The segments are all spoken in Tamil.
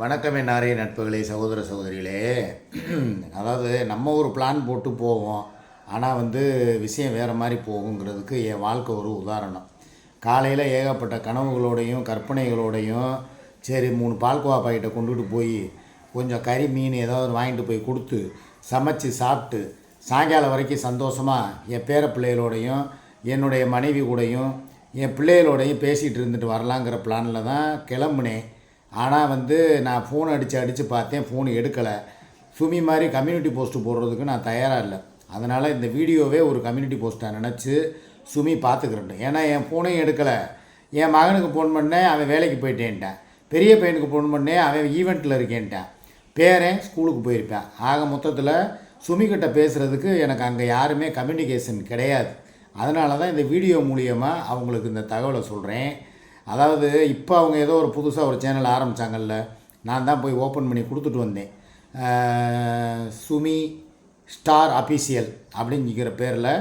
வணக்கமே நாரே நட்புகளே சகோதர சகோதரிகளே. அதாவது நம்ம ஒரு பிளான் போட்டு போவோம். ஆனால் வந்து விஷயம் வேறு மாதிரி போகுங்கிறதுக்கு என் வாழ்க்கை ஒரு உதாரணம். காலையில் ஏகப்பட்ட கனவுகளோடையும் கற்பனைகளோடையும் சரி மூணு பால்கோவா பாக்கெட்டை கொண்டுட்டு போய் கொஞ்சம் கறி மீன் ஏதாவது வாங்கிட்டு போய் கொடுத்து சமைச்சு சாப்பிட்டு சாயங்காலம் வரைக்கும் சந்தோஷமாக என் பேர பிள்ளைகளோடையும் என்னுடைய மனைவி கூடையும் என் பிள்ளைகளோடையும் பேசிகிட்டு இருந்துட்டு வரலாங்கிற பிளானில் தான் கிளம்புனேன். ஆனால் வந்து நான் ஃபோன் அடித்து அடித்து பார்த்தேன் ஃபோன் எடுக்கலை. சுமி மாதிரி கம்யூனிட்டி போஸ்ட்டு போடுறதுக்கு நான் தயாராக இல்லை. அதனால் இந்த வீடியோவே ஒரு கம்யூனிட்டி போஸ்ட்டாக நினச்சி சுமி பார்த்துக்கிறேன் ஏன்னா என் ஃபோனையும் எடுக்கலை. என் மகனுக்கு ஃபோன் பண்ணேன் அவன் வேலைக்கு போயிட்டேன்ட்டான். பெரிய பையனுக்கு ஃபோன் பண்ணேன் அவன் ஈவெண்ட்டில் இருக்கேன்ட்டான். பேரன் ஸ்கூலுக்கு போயிருப்பேன் ஆக மொத்தத்தில் சுமிக்கிட்ட பேசுகிறதுக்கு எனக்கு அங்கே யாருமே கம்யூனிகேஷன் கிடையாது. அதனால தான் இந்த வீடியோ மூலியமாக அவங்களுக்கு இந்த தகவலை சொல்கிறேன் அதாவது இப்போ அவங்க ஏதோ ஒரு புதுசாக ஒரு சேனல் ஆரம்பித்தாங்கல்ல நான் தான் போய் ஓப்பன் பண்ணி கொடுத்துட்டு வந்தேன். சுமி ஸ்டார் அபிஷியல் அப்படிங்கிற பேரில்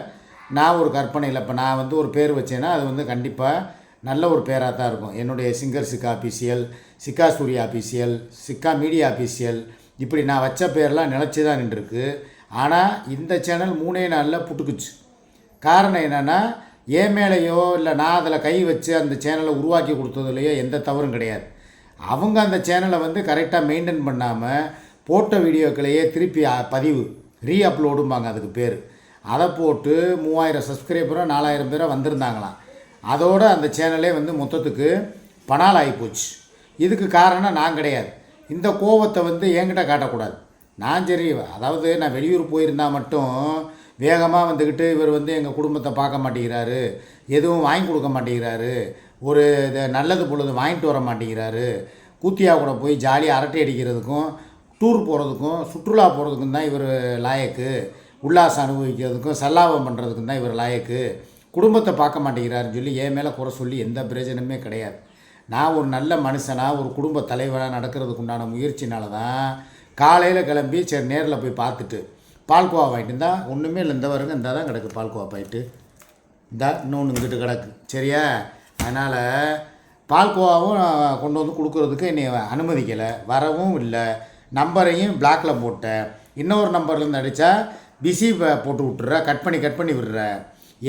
நான் ஒரு கற்பனையில் இப்போ நான் வந்து ஒரு பேர் வச்சேன்னா அது வந்து கண்டிப்பாக நல்ல ஒரு பேராக தான் இருக்கும். என்னுடைய singer Sikka official Sikka Surya official Sikka media official இப்படி நான் வச்ச பேர்லாம் நிலச்சி தான் நின்றுருக்கு. ஆனால் இந்த சேனல் மூணே நாளில் புட்டுக்குச்சு. காரணம் என்னென்னா என் மேலேயோ இல்லை நான் அதில் கை வச்சு அந்த சேனலை உருவாக்கி கொடுத்ததுலையோ எந்த தவறும் கிடையாது. அவங்க அந்த சேனலை வந்து கரெக்டாக மெயின்டைன் பண்ணாமல் போட்ட வீடியோக்களையே திருப்பி பதிவு ரீ அப்லோடும்பாங்க அதுக்கு பேர். அதை போட்டு மூவாயிரம் சப்ஸ்கிரைபரோ நாலாயிரம் பேரோ வந்திருந்தாங்களாம். அதோடு அந்த சேனலே வந்து மொத்தத்துக்கு பணால் ஆகிப்போச்சு இதுக்கு காரணம் நான் கிடையாது. இந்த கோவத்தை வந்து என்கிட்ட காட்டக்கூடாது. நான் சரி அதாவது நான் வெளியூர் போயிருந்தால் மட்டும் வேகமாக வந்துக்கிட்டு இவர் வந்து எங்கள் குடும்பத்தை பார்க்க மாட்டேங்கிறாரு. எதுவும் வாங்கி கொடுக்க மாட்டேங்கிறாரு. ஒரு இதை நல்லது பொழுது வாங்கிட்டு வர மாட்டேங்கிறாரு. கூத்தியா கூட போய் ஜாலியாக அரட்டை அடிக்கிறதுக்கும் டூர் போகிறதுக்கும் சுற்றுலா போகிறதுக்கும் தான் இவர் லாயக்கு. உல்லாசம் அனுபவிக்கிறதுக்கும் சல்லாபம் பண்ணுறதுக்கும் தான் இவர் லாயக்கு. குடும்பத்தை பார்க்க மாட்டேங்கிறாருன்னு சொல்லி என் மேலே குறை சொல்லி எந்த பிரயோஜனமே கிடையாது. நான் ஒரு நல்ல மனுஷனாக ஒரு குடும்ப தலைவராக நடக்கிறதுக்கு உண்டான முயற்சினால தான் காலையில் கிளம்பி சரி நேரில் போய் பார்த்துட்டு பால்கோவா வாங்கிட்டு இருந்தா ஒன்றுமே இல்லை இந்த வருங்க இந்த தான் கிடக்கு பால்கோவா பாயிட்டு. இந்தா இன்னொன்று இங்கிட்டு கிடக்கு. சரியா? அதனால் பால்கோவாவும் கொண்டு வந்து கொடுக்குறதுக்கு என்னை அனுமதிக்கலை. வரவும் இல்லை. நம்பரையும் பிளாக்ல போட்டேன். இன்னொரு நம்பர்லேருந்து அடித்தா பிஸி போட்டு விட்டுற கட் பண்ணி கட் பண்ணி விடுற.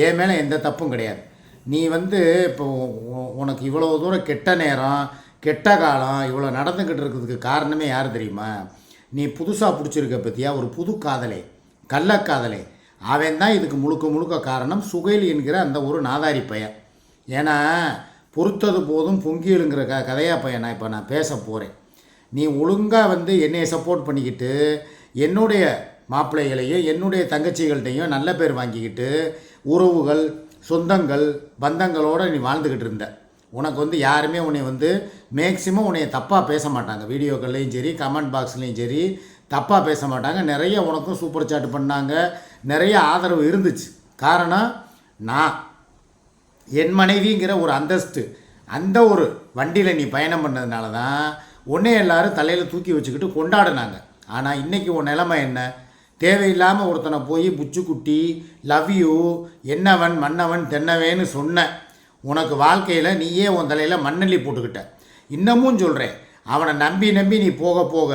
என் மேலே எந்த தப்பும் கிடையாது. நீ வந்து இப்போ உனக்கு இவ்வளோ தூரம் கெட்ட நேரம் கெட்ட காலம் இவ்வளோ நடந்துக்கிட்டு இருக்கிறதுக்கு காரணமே யார் தெரியுமா? நீ புதுசாக பிடிச்சிருக்க பற்றியா ஒரு புது காதலை. கள்ளக்காதலை. அவன் தான் இதுக்கு முழுக்க முழுக்க காரணம் சுகைல் என்கிற அந்த ஒரு நாதாரி பையன். ஏன்னா பொறுத்தது போதும் பொங்கியலுங்கிற க கதையா பையன் நான் இப்போ நான் பேச போகிறேன் நீ ஒழுங்காக வந்து என்னை சப்போர்ட் பண்ணிக்கிட்டு என்னுடைய மாப்பிள்ளைகளையும் என்னுடைய தங்கச்சிகள்கிட்டையும் நல்ல பேர் வாங்கிக்கிட்டு உறவுகள் சொந்தங்கள் பந்தங்களோடு நீ வாழ்ந்துக்கிட்டு இருந்த. உனக்கு வந்து யாருமே உன்னை வந்து மேக்சிமம் உன்னைய தப்பாக பேச மாட்டாங்க. வீடியோக்கள்லையும் சரி கமெண்ட் பாக்ஸ்லேயும் சரி தப்பாக பேச மாட்டாங்க. நிறைய உனக்கும் சூப்பர் சாட் பண்ணாங்க. நிறைய ஆதரவு இருந்துச்சு. காரணம் நான். என் மனைவிங்கிற ஒரு அந்தஸ்து அந்த ஒரு வண்டியில் நீ பயணம் பண்ணதுனால தான் உன்னை எல்லாரும் தலையில் தூக்கி வச்சுக்கிட்டு கொண்டாடினாங்க. ஆனால் இன்றைக்கி உன் நிலமை என்ன? தேவையில்லாமல் ஒருத்தனை போய் புச்சுக்குட்டி லவ் யூ என்னவன் மன்னவன் தென்னவேன்னு சொன்னேன் உனக்கு வாழ்க்கையில் நீயே உன் தலையில் மண்ணள்ளி போட்டுக்கிட்ட. இன்னமும் சொல்கிறேன் அவனை நம்பி நம்பி நீ போக போக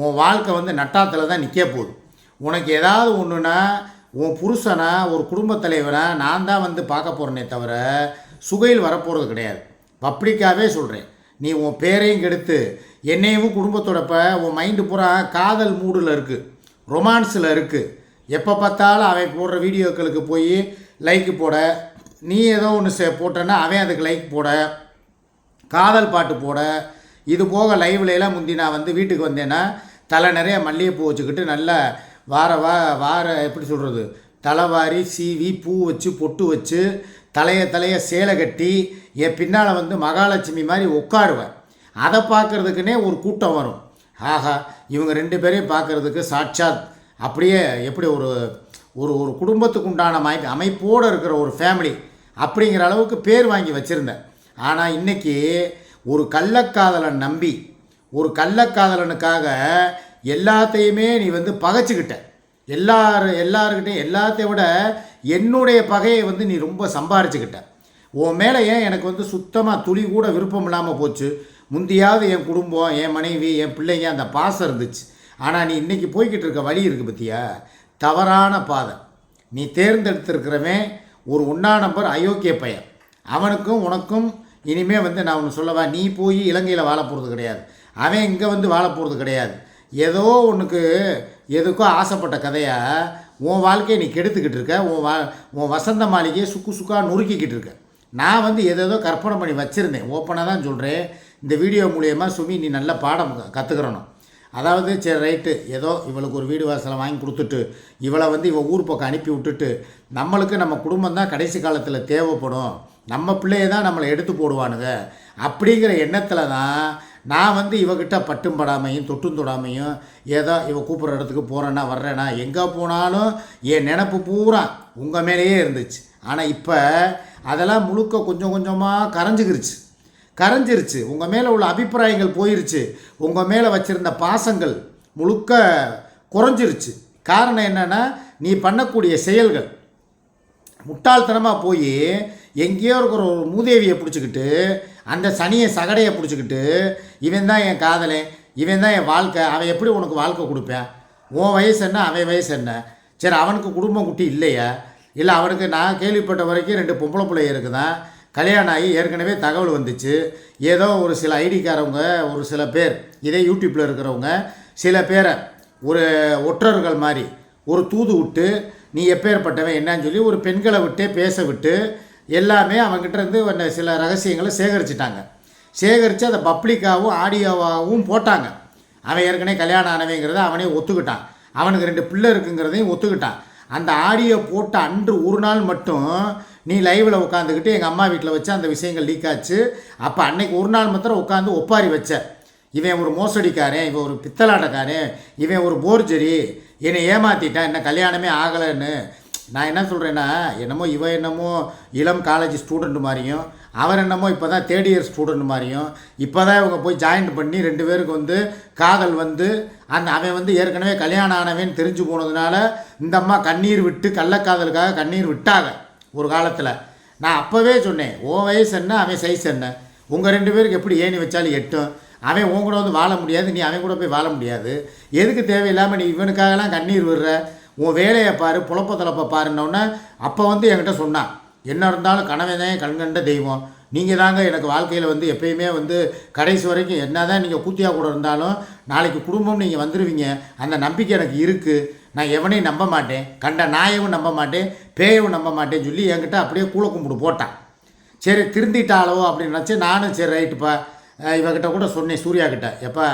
உன் வாழ்க்கை வந்து நட்டாத்தில் தான் நிற்க போகுது. உனக்கு ஏதாவது ஒன்றுனா உன் புருஷனை ஒரு குடும்பத் தலைவனை நான் தான் வந்து பார்க்க போகிறேனே தவிர சுகையில் வரப்போகிறது கிடையாது. பப்ளிக்காகவே சொல்கிறேன் நீ உன் பேரையும் கெடுத்து என்னையும் குடும்பத்தோட இப்போ உன் மைண்டு பூரா காதல் மூடில் இருக்குது ரொமான்ஸில் இருக்குது எப்போ பார்த்தாலும் அவன் போடுற வீடியோக்களுக்கு போய் லைக் போட நீ ஏதோ ஒன்று போட்டேன்னா அவன் அதுக்கு லைக் போட காதல் பாட்டு போட. இது போக லைவ்ல முந்தி நான் வந்து வீட்டுக்கு வந்தேன்னா தலை நிறைய மல்லிகைப்பூ வச்சுக்கிட்டு நல்லா வார வா வார எப்படி சொல்கிறது தலைவாரி சீவி பூ வச்சு பொட்டு வச்சு தலைய தலைய சேலை கட்டி என் பின்னால் வந்து மகாலட்சுமி மாதிரி உட்காருவேன். அதை பார்க்கறதுக்குன்னே ஒரு கூட்டம் வரும். ஆஹா இவங்க ரெண்டு பேரையும் பார்க்குறதுக்கு சாட்சாத். அப்படியே எப்படி ஒரு ஒரு ஒரு குடும்பத்துக்கு உண்டான மை அமைப்போடு இருக்கிற ஒரு ஃபேமிலி அப்படிங்கிற அளவுக்கு பேர் வாங்கி வச்சுருந்தேன். ஆனால் இன்னைக்கு ஒரு கள்ளக்காதலன் நம்பி ஒரு கள்ளக்காதலனுக்காக எல்லாத்தையுமே நீ வந்து பகைச்சிக்கிட்ட. எல்லார் எல்லாருக்கிட்டையும் எல்லாத்தையும் விட என்னுடைய பகையை வந்து நீ ரொம்ப சம்பாரிச்சுக்கிட்ட. உன் மேலே ஏன் எனக்கு வந்து சுத்தமாக துளி கூட விருப்பம் இல்லாமல் போச்சு? முந்தியாவது என் குடும்பம் என் மனைவி என் பிள்ளைங்க அந்த பாசம் இருந்துச்சு. ஆனால் நீ இன்றைக்கி போய்கிட்டு இருக்க வழி இருக்குது பற்றியா தவறான பாதை. நீ தேர்ந்தெடுத்திருக்கிறவன் ஒரு ஒன்றா நம்பர் அயோக்கிய பையன் அவனுக்கும் உனக்கும் இனிமேல் வந்து நான் ஒன்று சொல்லவா? நீ போய் இலங்கையில் வாழ போகிறது கிடையாது. அவன் இங்கே வந்து வாழ போகிறது கிடையாது. ஏதோ ஒன்றுக்கு எதுக்கோ ஆசைப்பட்ட கதையாக உன் வாழ்க்கையை நீ கெடுத்துக்கிட்டு இருக்க. உன் வா உன் வசந்த மாளிகையை சுக்கு சுக்கா நொறுக்கிக்கிட்டு இருக்க. நான் வந்து எதேதோ கற்பனை பண்ணி வச்சுருந்தேன். ஓப்பனாக தான் சொல்கிறேன் இந்த வீடியோ மூலயமா சுமி நீ நல்ல பாடம் கற்றுக்கிறணும் அதாவது சரி ரைட்டு. ஏதோ இவளுக்கு ஒரு வீடு வாசலை வாங்கி கொடுத்துட்டு இவளை வந்து இவள் ஊர் பக்கம் அனுப்பி விட்டுட்டு நம்மளுக்கு நம்ம குடும்பம் தான் கடைசி காலத்தில் தேவைப்படும். நம்ம பிள்ளைய தான் நம்மளை எடுத்து போடுவானுங்க. அப்படிங்கிற எண்ணத்தில் தான் நான் வந்து இவகிட்ட பட்டும் படாமையும் தொட்டும் தொடாமையும் ஏதோ இவ கூப்பிட்ற இடத்துக்கு போகிறேன்னா வர்றேன்னா எங்கே போனாலும் என் நினப்பு பூரா உங்கள் மேலேயே இருந்துச்சு. ஆனால் இப்போ அதெல்லாம் முழுக்க கொஞ்சம் கொஞ்சமாக கரைஞ்சிக்கிருச்சு. கரைஞ்சிருச்சு. உங்கள் மேலே உள்ள அபிப்பிராயங்கள் போயிருச்சு. உங்கள் மேலே வச்சுருந்த பாசங்கள் முழுக்க குறைஞ்சிருச்சு. காரணம் என்னென்னா நீ பண்ணக்கூடிய செயல்கள் முட்டாள்தனமாக போய் எங்கேயோ இருக்கிற ஒரு மூதேவியை பிடிச்சிக்கிட்டு அந்த சனியை சகடையை பிடிச்சிக்கிட்டு இவன் தான் என் காதலன் இவன் தான் என் வாழ்க்கை அவன் எப்படி உனக்கு வாழ்க்கை கொடுப்பேன்? உன் வயசு என்ன அவன் வயசு என்ன? சரி அவனுக்கு குடும்பம் குட்டி இல்லையா? இல்லை அவனுக்கு நான் கேள்விப்பட்ட வரைக்கும் ரெண்டு பொம்பளை பிள்ளைய இருக்குதான். கல்யாணம் ஆகி ஏற்கனவே தகவல் வந்துச்சு. ஏதோ ஒரு சில ஐடிக்காரவங்க ஒரு சில பேர் இதே யூடியூப்பில் இருக்கிறவங்க சில பேரை ஒரு ஒற்றர்கள் மாதிரி ஒரு தூது விட்டு நீ எப்பேற்பட்டவன்? என்னன்னு சொல்லி ஒரு பெண்களை விட்டே பேச விட்டு எல்லாமே அவங்ககிட்ட இருந்து வந்த சில ரகசியங்களை சேகரிச்சிட்டாங்க. சேகரித்து அதை பப்ளிக்காகவும் ஆடியோவாகவும் போட்டாங்க. அவன் ஏற்கனவே கல்யாணம் ஆனவங்கிறத அவனே ஒத்துக்கிட்டான். அவனுக்கு ரெண்டு பிள்ளை இருக்குங்கிறதையும் ஒத்துக்கிட்டான். அந்த ஆடியோ போட்ட அன்று ஒரு நாள் மட்டும் நீ லைவில் உட்காந்துக்கிட்டு எங்கள் அம்மா வீட்டில் வச்சு அந்த விஷயங்கள் லீக் ஆச்சு அப்போ அன்னைக்கு ஒரு நாள் மாத்திரம் உட்காந்து ஒப்பாரி வச்ச. இவன் ஒரு மோசடிக்காரன் இவன் ஒரு பித்தலாட்டக்காரன் இவன் ஒரு போர்ஜரி என்னை ஏமாற்றிட்டான் என்ன கல்யாணமே ஆகலைன்னு. நான் என்ன சொல்கிறேன்னா என்னமோ இவன் என்னமோ இளம் காலேஜ் ஸ்டூடெண்ட் மாதிரியும் அவர் என்னமோ இப்போ தான் தேர்ட் இயர் ஸ்டூடெண்ட் மாதிரியும் இப்போ தான் இவங்க போய் ஜாயின் பண்ணி ரெண்டு பேருக்கு வந்து காதல் வந்து அந்த அவன் வந்து ஏற்கனவே கல்யாணம் ஆனவன் தெரிஞ்சு போனதுனால இந்த அம்மா கண்ணீர் விட்டு கள்ளக்காதலுக்காக கண்ணீர் விட்டாங்க. ஒரு காலத்தில். நான் அப்போவே சொன்னேன் உன் வயசு என்ன அவன் சைஸ் என்ன? உங்கள் ரெண்டு பேருக்கு எப்படி ஏணி வச்சாலும் எட்டும். அவன் உன் கூட வந்து வாழ முடியாது நீ அவன் கூட போய் வாழ முடியாது. எதுக்கு தேவையில்லாமல் நீ இவனுக்காகலாம் கண்ணீர் விடுற? உன் வேலையை பாரு புழப்ப தலப்பை பாருன்னொன்னே அப்போ வந்து என்கிட்ட சொன்னான். என்ன இருந்தாலும் கணவனே தான் கண்கண்ட தெய்வம். நீங்கள் தாங்க எனக்கு வாழ்க்கையில் வந்து எப்பயுமே வந்து கடைசி வரைக்கும் என்ன தான் நீங்கள் கூத்தியாக கூட இருந்தாலும் நாளைக்கு குடும்பம் நீங்கள் வந்துடுவீங்க அந்த நம்பிக்கை எனக்கு இருக்குது நான் எவனையும் நம்ப மாட்டேன். கண்ட நாயவும் நம்ப மாட்டேன். பேயவும் நம்ப மாட்டேன்னு சொல்லி என்கிட்ட அப்படியே கூழ கும்பிடு போட்டான். சரி திருந்திட்டாளோ அப்படின்னு நினச்சி நானும் சரி ரைட்டுப்பா இவகிட்ட கூட சொன்னேன் சூர்யா கிட்ட. எப்பா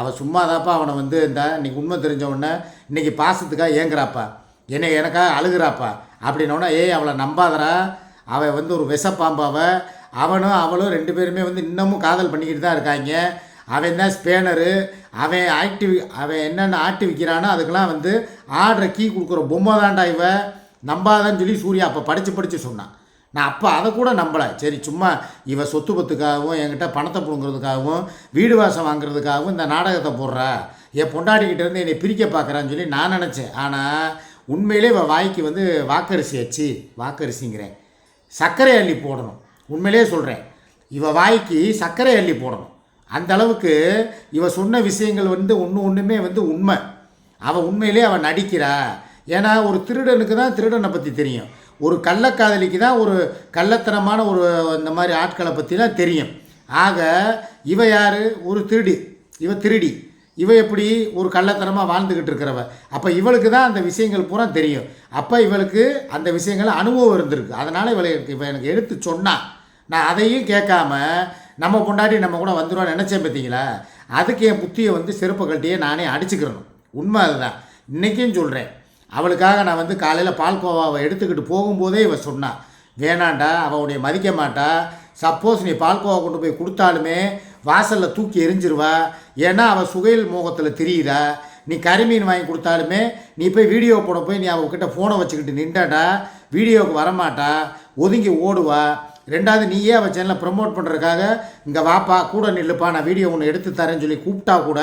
அவள் சும்மா அவனை வந்து இந்த இன்றைக்கி உண்மை தெரிஞ்சவொடனே இன்றைக்கி பாசத்துக்காக ஏங்குறாப்பா. என்னை எனக்காக அழுகுறாப்பா. அப்படின்னோடனே ஏய் அவளை நம்பாதரா அவள் வந்து ஒரு விஷப்பாம்பாவை அவனும் அவளும் ரெண்டு பேருமே வந்து இன்னமும் காதல் பண்ணிக்கிட்டு தான் இருக்காங்க. அவன் தான் ஸ்பேனரு? அவன் ஆக்டிவ் அவன் என்னென்ன ஆட்டி விற்கிறானோ அதுக்கெல்லாம் வந்து ஆர்டரை கீ கொடுக்குற பொம்மை தாண்டா இவ. நம்பாதான்னு சொல்லி சூர்யா அப்போ படித்து படித்து சொன்னான். நான் அப்போ அதை கூட நம்பலை. சரி சும்மா இவ சொத்து பத்துக்காகவும் என்கிட்ட பணத்தை பிடுங்கிறதுக்காகவும் வீடு வாசம் வாங்குறதுக்காகவும் இந்த நாடகத்தை போடுறா. என் பொண்டாட்டிக்கிட்ட இருந்து என்னை பிரிக்க பார்க்குறான்னு சொல்லி நான் நினச்சேன். ஆனால் உண்மையிலே இவன் வாய்க்கு வந்து வாக்கரிசி வச்சு வாக்கரிசிங்கிறேன். சர்க்கரை அள்ளி போடணும். உண்மையிலே சொல்கிறேன் இவ வாய்க்கு சர்க்கரை அள்ளி போடணும். அந்த அளவுக்கு இவ சொன்ன விஷயங்கள் வந்து ஒன்று ஒன்றுமே வந்து உண்மை. அவள் உண்மையிலே அவன் நடிக்கிறா. ஏன்னா ஒரு திருடனுக்கு தான் திருடனை பற்றி தெரியும். ஒரு கள்ளக்காதலிக்கு தான் ஒரு கள்ளத்தனமான ஒரு இந்த மாதிரி ஆட்களை பற்றி தான் தெரியும். ஆக இவ யார்? ஒரு திருடி. இவ திருடி. இவ எப்படி ஒரு கள்ளத்தனமாக வாழ்ந்துக்கிட்டு இருக்கிறவ? அப்போ இவளுக்கு தான் அந்த விஷயங்கள் பூரா தெரியும். அப்போ இவளுக்கு அந்த விஷயங்கள் அனுபவம் இருந்திருக்கு. அதனால் இவளை இவ எனக்கு எடுத்து சொன்னான் நான் அதையும் கேட்காம நம்ம பொண்டாட்டி நம்ம கூட வந்துடுவான்னு நினச்சேன் பார்த்தீங்களா அதுக்கு என் புத்தியை வந்து செருப்பை கட்டியே நானே அடிச்சுக்கிறணும். உண்மை அதுதான். இன்றைக்கும் சொல்கிறேன் அவளுக்காக நான் வந்து காலையில் பால்கோவாவை எடுத்துக்கிட்டு போகும்போதே இவன் சொன்னான் வேணாண்டா அவள் உன்னை மதிக்க மாட்டா. சப்போஸ் நீ பால்கோவா கொண்டு போய் கொடுத்தாலுமே வாசலில் தூக்கி எரிஞ்சிருவா. ஏன்னா அவள் சுகையில் மோகத்தில் தெரியுதா நீ கறிமீன் வாங்கி கொடுத்தாலுமே நீ போய் வீடியோ போட போய் நீ அவகிட்ட ஃபோனை வச்சுக்கிட்டு நின்றாடா வீடியோவுக்கு வரமாட்டா. ஒதுங்கி ஓடுவா. ரெண்டாவது நீயே அவள் சேனலை ப்ரமோட் பண்ணுறதுக்காக இங்கே வாப்பா கூட நில்லுப்பா நான் வீடியோ ஒன்று எடுத்து தரேன்னு சொல்லி கூப்பிட்டா கூட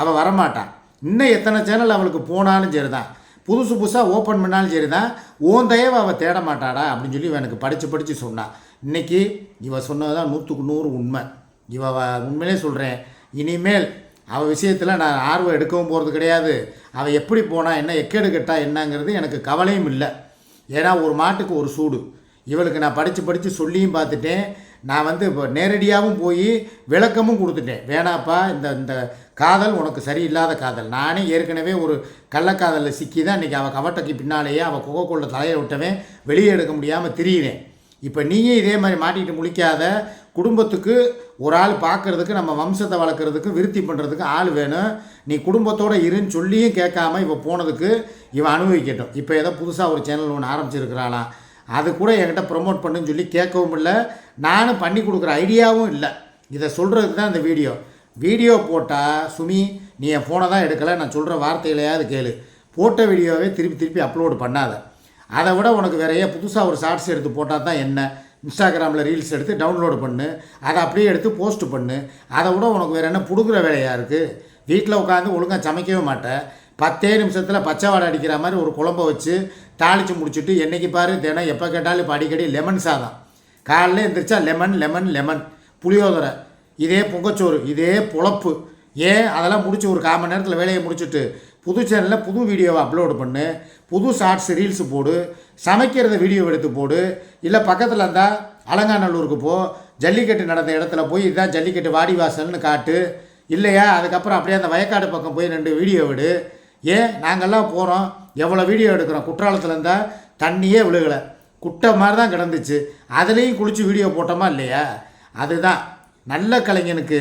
அவள் வரமாட்டான் இன்னும் எத்தனை சேனல் அவளுக்கு போனாலும் சரி தான் புதுசு புதுசாக ஓப்பன் பண்ணாலும் சரி தான் ஓன் தயவை அவள் தேட மாட்டாடா அப்படின்னு சொல்லி இவன் எனக்கு படித்து படித்து சொன்னான் இன்னைக்கு இவள் சொன்னது தான் நூற்றுக்கு நூறு உண்மை. இவ உண்மையிலே சொல்கிறேன் இனிமேல் அவள் விஷயத்தில் நான் ஆர்வம் எடுக்கவும் போகிறது கிடையாது. அவள் எப்படி போனால் என்ன எக்கேடு கெட்டா என்னங்கிறது எனக்கு கவலையும் இல்லை. ஏன்னா ஒரு மாட்டுக்கு ஒரு சூடு. இவளுக்கு நான் படித்து படித்து சொல்லியும் பார்த்துட்டேன். நான் வந்து இப்போ நேரடியாகவும் போய் விளக்கமும் கொடுத்துட்டேன். வேணாப்பா இந்த இந்த காதல் உனக்கு சரியில்லாத காதல். நானே ஏற்கனவே ஒரு கள்ளக்காதலில் சிக்கி தான் இன்றைக்கி அவள் கவட்டைக்கு பின்னாலேயே அவள் குகைக்குள்ள தலையை விட்டவன். வெளியே எடுக்க முடியாமல் திரியிறேன். இப்போ நீயும் இதே மாதிரி மாட்டிக்கிட்டு முழிக்காத. குடும்பத்துக்கு ஒரு ஆள் பார்க்கறதுக்கு நம்ம வம்சத்தை வளர்க்குறதுக்கு விருத்தி பண்ணுறதுக்கு ஆள் வேணும். நீ குடும்பத்தோடு இருன்னு சொல்லியும் கேட்காம இவ போனதுக்கு இவன் அனுபவிக்கட்டும். இப்போ ஏதோ புதுசாக ஒரு சேனல் ஒன்று ஆரம்பிச்சிருக்கிறாளாம். அது கூட என்கிட்ட ப்ரொமோட் பண்ணுன்னு சொல்லி கேட்கவும் இல்லை. நானும் பண்ணி கொடுக்குற ஐடியாவும் இல்லை. இதை சொல்கிறதுக்கு தான் இந்த வீடியோ. வீடியோ போட்டால் சுமி நீ என் ஃபோனை தான் எடுக்கலை நான் சொல்கிற வார்த்தைகளையாவது கேளு. போட்ட வீடியோவே திருப்பி திருப்பி அப்லோடு பண்ணாத. அதை விட உனக்கு வேறையே புதுசாக ஒரு ஷார்ட்ஸ் எடுத்து போட்டால் தான் என்ன? இன்ஸ்டாகிராமில் ரீல்ஸ் எடுத்து டவுன்லோடு பண்ணு. அதை அப்படியே எடுத்து போஸ்ட் பண்ணு. அதை விட உனக்கு வேறு என்ன பிடுங்குற வேலையாக இருக்குது வீட்டில் உட்காந்து ஒழுங்காக சமைக்கவே மாட்டேன் பத்தே நிமிஷத்தில் பச்சை வாடை அடிக்கிற மாதிரி ஒரு குழம்ப வச்சு தாளித்து முடிச்சுட்டு என்றைக்கு பாரு தினம் எப்போ கேட்டாலும் இப்போ அடிக்கடி லெமன் சாதம். காலைல எழுந்திரிச்சா லெமன் லெமன் லெமன் புளியோதரை இதே பொங்கச்சோறு இதே பொழப்பு. ஏன்? அதெல்லாம் முடிச்சு ஒரு கால் மணி நேரத்தில் வேலையை முடிச்சுட்டு புது சேனலில் புது வீடியோவை அப்லோடு பண்ணு புது ஷார்ட்ஸ் ரீல்ஸ் போடு சமைக்கிறத வீடியோ எடுத்து போடு. இல்லை பக்கத்தில் இருந்தால் அலங்காநல்லூருக்கு போ ஜல்லிக்கட்டு நடந்த இடத்துல போய் இதுதான் ஜல்லிக்கட்டு வாடிவாசல்னு காட்டு. இல்லையா? அதுக்கப்புறம் அப்படியே அந்த வயக்காடு பக்கம் போய் ரெண்டு வீடியோ விடு. ஏன்? நாங்கள்லாம் போகிறோம் எவ்வளோ வீடியோ எடுக்கிறோம்? குற்றாலத்தில் இருந்தால் தண்ணியே விழுகலை. குட்டை மாதிரி தான் கிடந்துச்சு. அதுலேயும் குளித்து வீடியோ போட்டோமா இல்லையா? அதுதான். நல்ல கலைஞனுக்கு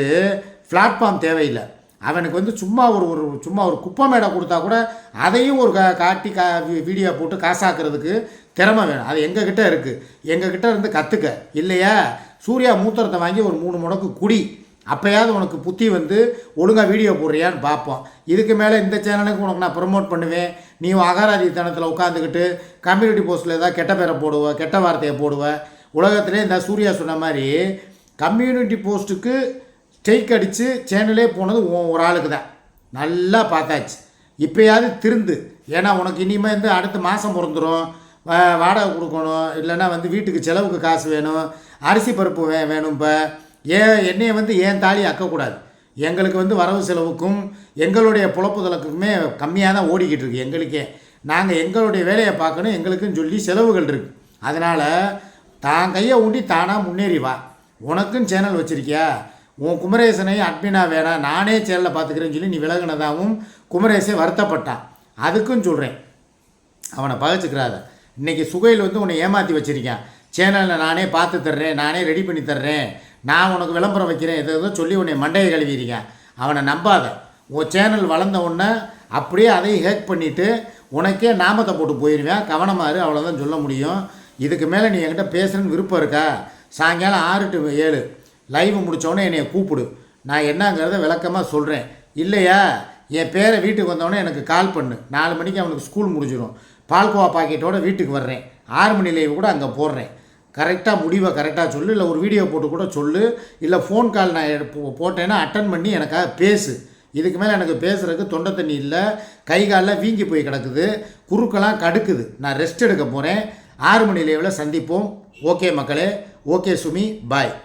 பிளாட்ஃபார்ம் தேவையில்லை. அவனுக்கு வந்து சும்மா ஒரு ஒரு சும்மா ஒரு குப்பை மேடை கொடுத்தா கூட அதையும் ஒரு கா காட்டி கா வீடியோ போட்டு காசாக்குறதுக்கு திறமை வேணும். அது எங்ககிட்ட இருக்குது எங்ககிட்ட இருந்து கற்றுக்க இல்லையா? சூர்யா மூத்திரத்தை வாங்கி ஒரு மூணு முடக்கு குடி. அப்போயாவது உனக்கு புத்தி வந்து ஒழுங்காக வீடியோ போடுறியான்னு பார்ப்போம். இதுக்கு மேலே இந்த சேனலுக்கு உனக்கு நான் ப்ரமோட் பண்ணுவேன். நீ அகராதித்தனத்தில் உட்காந்துக்கிட்டு கம்யூனிட்டி போஸ்ட்டில் ஏதாவது கெட்ட பேரை போடுவ கெட்ட வார்த்தையை போடுவ உலகத்திலே இந்த சூர்யா சொன்ன மாதிரி கம்யூனிட்டி போஸ்ட்டுக்கு ஸ்டெய்க் அடித்து சேனலே போனது உன் ஒரு ஆளுக்கு தான். நல்லா பார்த்தாச்சு. இப்போயாவது திருந்து. ஏன்னா உனக்கு இனிமேல் வந்து அடுத்த மாதம் பிறந்துடும் வாடகை கொடுக்கணும். இல்லைன்னா வந்து வீட்டுக்கு செலவுக்கு காசு வேணும். அரிசி பருப்பு வே வேணும் இப்போ. ஏன் என்னையை வந்து ஏன் தாலி அக்கக்கூடாது? எங்களுக்கு வந்து வரவு செலவுக்கும் எங்களுடைய புழப்புதலுக்குமே கம்மியாக தான் ஓடிக்கிட்டு இருக்கு எங்களுக்கே. நாங்கள் எங்களுடைய வேலையை பார்க்கணும் எங்களுக்குன்னு சொல்லி செலவுகள் இருக்குது அதனால் தான் கையை ஊண்டி தானாக முன்னேறி வா. உனக்குன்னு சேனல் வச்சிருக்கியா? உன் குமரேசனையும் அட்மினா வேணாம் நானே சேனலில் பார்த்துக்கிறேன்னு சொல்லி நீ விலகினதாகவும் குமரேசன் வருத்தப்பட்டான். அதுக்கும் சொல்கிறேன் அவனை பகைச்சிக்கிறாத. இன்றைக்கி சுகையில் வந்து உன்னை ஏமாற்றி வச்சுருக்கேன். சேனலில் நானே பார்த்து தர்றேன் நானே ரெடி பண்ணி தர்றேன். நான் உனக்கு விளம்பரம் வைக்கிறேன். எதை எதோ சொல்லி உன்னை மண்டையை கழுவிருக்கேன் அவனை நம்பாத. உன் சேனல் வளர்ந்த உடனே அப்படியே அதையும் ஹேக் பண்ணிவிட்டு உனக்கே நாமத்தை போட்டு போயிடுவேன். கவனமாறு அவ்வளோதான் சொல்ல முடியும். இதுக்கு மேலே நீ என்கிட்ட பேசுகிறேன்னு விருப்பம் இருக்கா? சாயங்காலம் ஆறு டு ஏழு. லைவ் முடித்தோடனே என்னை கூப்பிடு. நான் என்னங்கிறத விளக்கமாக சொல்கிறேன் இல்லையா? என் பேரை வீட்டுக்கு வந்தவொடனே எனக்கு கால் பண்ணு. நாலு மணிக்கு அவனுக்கு ஸ்கூல் முடிஞ்சிடும் பால்கோவா பாக்கெட்டோட வீட்டுக்கு வர்றேன். ஆறு மணி லைவ் கூட அங்கே போடுறேன். கரெக்டாக முடிவை கரெக்டாக சொல்லு இல்லை ஒரு வீடியோ போட்டு கூட சொல்லு இல்லை ஃபோன் கால் நான் எடு- போ- போட்டேன்னா அட்டன் பண்ணி எனக்காக பேசு. இதுக்கு மேலே எனக்கு பேசுகிறதுக்கு தொண்டை தண்ணி இல்லை கை காலில் வீங்கி போய் கிடக்குது குறுக்கெல்லாம் கடுக்குது. நான் ரெஸ்ட் எடுக்க போகிறேன் ஆறு மணி லைவில் சந்திப்போம். ஓகே மக்களே. ஓகே சுமி. பாய்